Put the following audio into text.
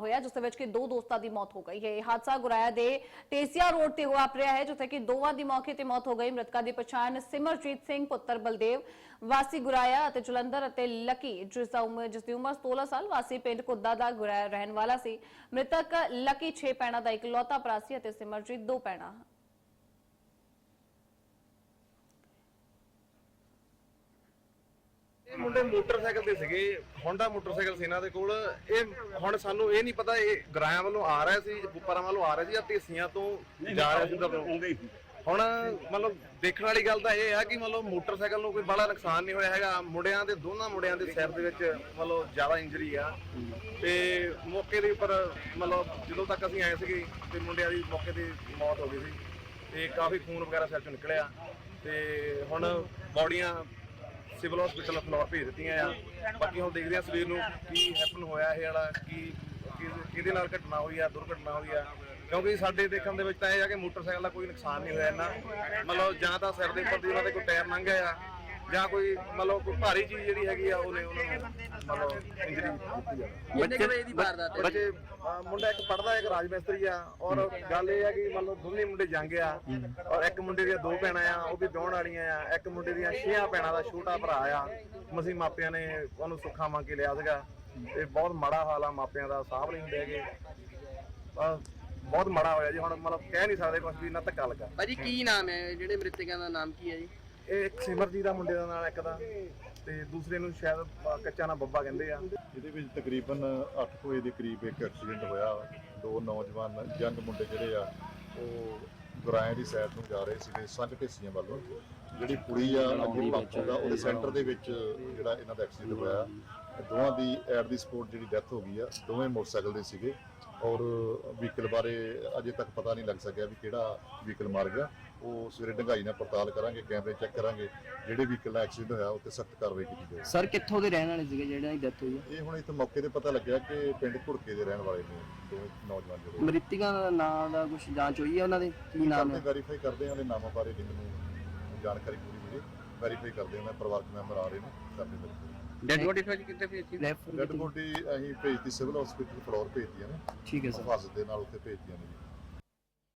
ਹੋਇਆ, ਜਿਸ ਦੇ ਵਿੱਚ ਕਿ ਦੋ ਦੋਸਤਾਂ ਦੀ ਮੌਤ ਹੋ ਗਈ ਹੈ। ਇਹ ਹਾਦਸਾ ਗੁਰਾਇਆ ਦੇ ਟੇਸੀਆ ਰੋਡ ਤੇ ਵਾਪਰਿਆ ਹੈ, ਜਿੱਥੇ ਕਿ ਦੋਵਾਂ ਦੀ ਮੌਕੇ ਤੇ ਮੌਤ ਹੋ ਗਈ। ਮ੍ਰਿਤਕਾਂ ਦੀ ਪਛਾਣ ਸਿਮਰਜੀਤ ਸਿੰਘ, ਪੁੱਤਰ ਬਲਦੇਵ, ਵਾਸੀ ਗੁਰਾਇਆ ਅਤੇ ਜਲੰਧਰ ਅਤੇ ਲੱਕੀ, ਜਿਸ ਦਾ ਉਮਰ ਜਿਸ ਦੀ ਉਮਰ 16 ਸਾਲ, ਵਾਸੀ ਪਿੰਡ ਕੁੱਦਾ ਦਾ ਗੁਰਾਇਆ ਰਹਿਣ ਵਾਲਾ ਸੀ। ਮ੍ਰਿਤਕ ਲੱਕੀ 6 ਪੈਣਾ ਦਾ ਇਕਲੌਤਾ ਭਰਾ ਸੀ ਅਤੇ ਸਿਮਰਜੀਤ ਦੋ ਪੈਣਾ ਇਹ ਮੁੰਡੇ ਮੋਟਰਸਾਈਕਲ ਤੇ ਸੀਗੇ ਹੋਂਡਾ ਮੋਟਰਸਾਈਕਲ ਸੀ ਇਹਨਾਂ ਦੇ ਕੋਲ। ਇਹ ਹੁਣ ਸਾਨੂੰ ਇਹ ਨਹੀਂ ਪਤਾ ਇਹ ਗਰਾਇਆ ਵੱਲੋਂ ਆ ਰਿਹਾ ਸੀ ਬੁੱਪਰਾਂ ਵੱਲੋਂ ਆ ਰਿਹਾ ਸੀ ਜਾਂ ਢੇਸੀਆਂ ਤੋਂ ਜਾ ਰਿਹਾ ਸੀ ਨੂੰ ਹੁਣ ਮਤਲਬ ਦੇਖਣ ਵਾਲੀ ਗੱਲ ਤਾਂ ਇਹ ਆ ਕਿ ਮਤਲਬ ਮੋਟਰਸਾਈਕਲ ਨੂੰ ਕੋਈ ਬੜਾ ਨੁਕਸਾਨ ਨਹੀਂ ਹੋਇਆ ਹੈਗਾ। ਮੁੰਡਿਆਂ ਦੇ ਦੋਨਾਂ ਮੁੰਡਿਆਂ ਦੇ ਸਿਰ ਦੇ ਵਿੱਚ ਮਤਲਬ ਜ਼ਿਆਦਾ ਇੰਜਰੀ ਆ। ਤੇ ਮੌਕੇ ਦੇ ਉੱਪਰ ਮਤਲਬ ਜਦੋਂ ਤੱਕ ਅਸੀਂ ਆਏ ਸੀਗੇ ਤੇ ਮੁੰਡਿਆਂ ਦੀ ਮੌਕੇ ਤੇ ਮੌਤ ਹੋ ਗਈ ਸੀ। ਤੇ ਕਾਫੀ ਖੂਨ ਵਗੈਰਾ ਸਿਰ ਚੋਂ ਨਿਕਲਿਆ। ਤੇ ਹੁਣ ਬੋਡੀਆਂ ਸਿਵਲ ਹਸਪੀਟਲ ਫਲੋਰ ਭੇਜ ਦਿੱਤੀਆਂ ਆ। ਬਾਕੀ ਹੁਣ ਦੇਖਦੇ ਆ ਸਵੇਰ ਨੂੰ ਕੀ ਹੈਪਨ ਹੋਇਆ ਇਹ ਵਾਲਾ, ਕੀ ਕਿਹਦੇ ਨਾਲ ਘਟਨਾ ਹੋਈ ਆ, ਦੁਰਘਟਨਾ ਹੋਈ ਆ। ਕਿਉਂਕਿ ਸਾਡੇ ਦੇਖਣ ਦੇ ਵਿੱਚ ਤਾਂ ਇਹ ਆ ਕਿ ਮੋਟਰਸਾਈਕਲ ਦਾ ਕੋਈ ਨੁਕਸਾਨ ਨਹੀਂ ਹੋਇਆ ਇਹਨਾਂ ਮਤਲਬ ਜਾਂ ਤਾਂ ਸਿਰ ਦੇ ਉੱਪਰ ਦੀ ਉਹਨਾਂ ਦੇ ਕੋਈ ਟਾਇਰ ਲੰਘ ਗਿਆ ਆ ਜਾਂ ਕੋਈ ਮਤਲਬ ਕੋਈ ਭਾਰੀ ਚੀਜ਼ ਜਿਹੜੀ ਹੈਗੀ ਆ ਉਹਨੇ ਉਹਨਾਂ ਨੂੰ ਮਤਲਬ ਇੰਜਰੀ ਦਿੱਤੀ ਆ। ਕਿੰਨੇ ਕੁ ਵਜੇ ਦੀ ਵਾਰਦਾਤ ਹੈ? ਬੱਚੇ ਮੁੰਡਾ ਇੱਕ ਪੜਦਾ ਇੱਕ ਰਾਜ ਮਿਸਤਰੀ ਆ ਔਰ ਗੱਲ ਇਹ ਆ ਕਿ ਮਤਲਬ ਦੋਨੇ ਮੁੰਡੇ ਜੰਗ ਆ ਔਰ ਇੱਕ ਮੁੰਡੇ ਦੀਆਂ ਦੋ ਭੈਣਾਂ ਆ ਉਹ ਵੀ ਵਿਆਹਣ ਵਾਲੀਆਂ ਆ ਇੱਕ ਮੁੰਡੇ ਦੀਆਂ ਛੇਆਂ ਭੈਣਾਂ ਦਾ ਛੋਟਾ ਭਰਾ ਆ ਮਸੀਂ ਮਾਪਿਆਂ ਨੇ ਉਹਨੂੰ ਸੁੱਖਾ ਮੰਗ ਕੇ ਲਿਆ ਸੀਗਾ। ਤੇ ਬਹੁਤ ਮਾੜਾ ਹਾਲ ਆ ਮਾਪਿਆਂ ਦਾ ਸਾਂਭ ਨਹੀਂ ਹੁੰਦੇ ਹੈਗੇ। ਬਸ ਬਹੁਤ ਮਾੜਾ ਹੋਇਆ ਜੀ ਹੁਣ ਮਤਲਬ ਕਹਿ ਨਹੀਂ ਸਕਦੇ ਕੁਝ ਵੀ ਨਾ ਧੱਕਾ ਲੱਗਾ ਭਾਜੀ ਕੀ ਨਾਮ ਹੈ? ਜਿਹੜੇ ਮ੍ਰਿਤਕਾਂ ਦਾ ਨਾਮ ਕੀ ਹੈ ਜੀ? ਇਹ ਇੱਕ ਸਿਮਰਜੀਤ ਦਾ ਮੁੰਡੇ ਦਾ ਨਾਲ ਇੱਕ ਦਾ, ਤੇ ਦੂਸਰੇ ਨੂੰ ਸ਼ਾਇਦ, ਅਹ, ਕੱਚਾ ਨਾ ਬੱਬਾ ਕਹਿੰਦੇ ਆ। ਇਹਦੇ ਵਿੱਚ ਤਕਰੀਬਨ 8 ਵਜੇ ਦੇ ਕਰੀਬ ਇੱਕ ਐਕਸੀਡੈਂਟ ਹੋਇਆ। ਦੋ ਨੌਜਵਾਨ ਯੰਗ ਮੁੰਡੇ ਜਿਹੜੇ ਆ, ਉਹ ਗੁਰਾਇਆਂ ਦੀ ਸਾਈਡ ਨੂੰ ਜਾ ਰਹੇ ਸੀਗੇ ਸੰਘ ਢੇਸੀਆਂ ਵੱਲੋਂ। ਜਿਹੜੀ ਕੁੜੀ ਆ, ਅੱਗੇ ਪਾਪੂ ਦਾ, ਉਹਦੇ ਸੈਂਟਰ ਦੇ ਵਿੱਚ ਜਿਹੜਾ ਇਹਨਾਂ ਦਾ ਐਕਸੀਡੈਂਟ ਹੋਇਆ। ਦੋਵਾਂ ਦੀ ਐਟ ਦੀ ਸਪੋਰਟ ਜਿਹੜੀ ਡੈਥ ਹੋ ਗਈ ਆ, ਦੋਵੇਂ ਮੋਟਰਸਾਈਕਲ ਦੇ ਸੀਗੇ। ਔਰ ਵਹੀਕਲ ਬਾਰੇ ਅਜੇ ਤੱਕ ਪਤਾ ਨਹੀਂ ਲੱਗ ਸਕਿਆ ਵੀ ਕਿਹੜਾ ਵਹੀਕਲ ਮਾਰ ਗਿਆ। ਉਹ ਸਵੇਰੇ ਡੰਗਾਈ ਨਾਲ ਪੜਤਾਲ ਕਰਾਂਗੇ ਕੈਮਰੇ ਚੈੱਕ ਕਰਾਂਗੇ ਜਿਹੜੇ ਵਹੀਕਲ ਦਾ ਐਕਸੀਡੈਂਟ ਹੋਇਆ ਉਹ ਤੇ ਸਖਤ ਕਾਰਵਾਈ ਕੀਤੀ ਜਾਵੇ ਸਰ ਕਿੱਥੋਂ ਦੇ ਰਹਿਣ ਵਾਲੇ ਸੀਗੇ ਜਿਹੜਾ ਦੀ ਡੈਥ ਹੋਈ ਹੈ? ਇਹ ਹੁਣ ਇੱਥੇ ਮੌਕੇ ਤੇ ਪਤਾ ਲੱਗਿਆ ਕਿ ਪਿੰਡ ਘੁੜਕੇ ਦੇ ਰਹਿਣ ਵਾਲੇ ਨੇ ਦੋ ਨੌਜਵਾਨ ਜਿਹੜੇ। ਮ੍ਰਿਤਕਾਂ ਦਾ ਨਾਮ ਦਾ ਕੁਝ ਜਾਂਚ ਹੋਈ ਹੈ ਉਹਨਾਂ ਦੇ? ਕੀ ਨਾਮ ਹੈ? ਵੈਰੀਫਾਈ ਕਰਦੇ ਹਾਂ ਉਹਦੇ ਨਾਮਾਂ ਬਾਰੇ ਨਹੀਂ ਮੈਨੂੰ ਜਾਣਕਾਰੀ ਪੂਰੀ ਮਿਲੀ। ਵੈਰੀਫਾਈ ਕਰਦੇ ਹਾਂ ਮੈਂ ਪਰਿਵਾਰਕ ਮੈਂਬਰ ਆ ਰਹੇ ਨੇ ਕਰਦੇ ਵੈਰੀਫਾਈ ਡੈਡ ਬੋਡੀ ਫਿਰ ਕਿੱਥੇ ਭੇਜੀ? ਡੈਡ ਬੋਡੀ ਅਸੀਂ ਭੇਜਤੀ ਸਿਵਲ ਹਸਪੀਟਲ ਫਲੋਰ ਭੇਜਤੀਆਂ ਨੇ। ਠੀਕ ਹੈ ਸਰ ਹਿਫਾਜ਼ਤ ਦੇ ਨਾਲ ਉੱਥੇ ਭੇਜਤੀਆਂ ਨੇ। ਜੀ